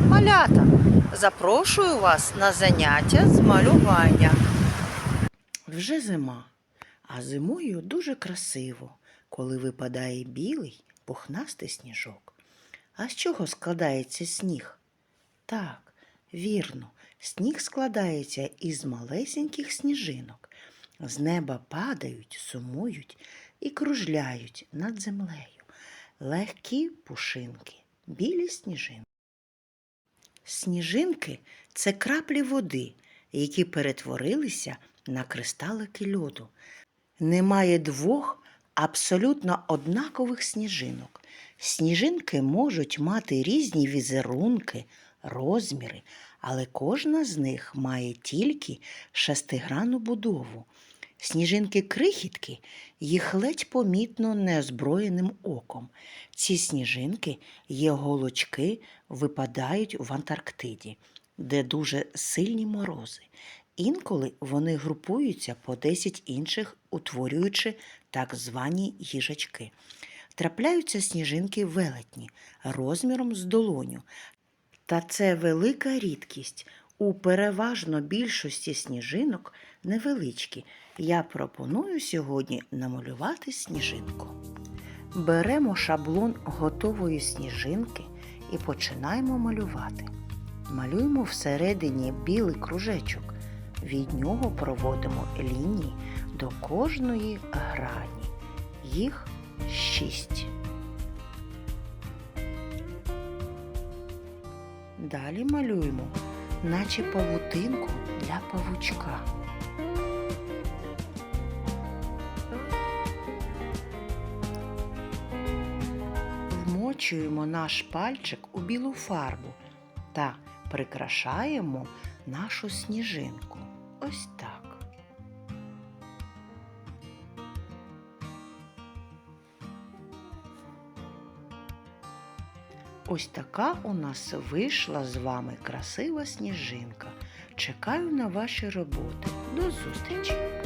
Малята, запрошую вас на заняття з малювання. Вже зима, а зимою дуже красиво, коли випадає білий пухнастий сніжок. А з чого складається сніг? Так, вірно, сніг складається із малесеньких сніжинок. З неба падають, сумують і кружляють над землею. Легкі пушинки, білі сніжинки. Сніжинки це краплі води, які перетворилися на кристалики льоду. Немає двох абсолютно однакових сніжинок. Сніжинки можуть мати різні візерунки, розміри, але кожна з них має тільки шестигранну будову. Сніжинки крихітки їх ледь помітно неозброєним оком. Ці сніжинки є голочки, випадають в Антарктиді, де дуже сильні морози. Інколи вони групуються по 10 інших, утворюючи так звані їжачки. Трапляються сніжинки велетні розміром з долоню. Та це велика рідкість. У переважно більшості сніжинок невеличкі. Я пропоную сьогодні намалювати сніжинку. Беремо шаблон готової сніжинки і починаємо малювати. Малюємо всередині білий кружечок. Від нього проводимо лінії до кожної грані. Їх шість. Далі малюємо, наче павутинку для павучка. Вмочуємо наш пальчик у білу фарбу та прикрашаємо нашу сніжинку. Ось так. Ось така у нас вийшла з вами красива сніжинка. Чекаю на ваші роботи. До зустрічі!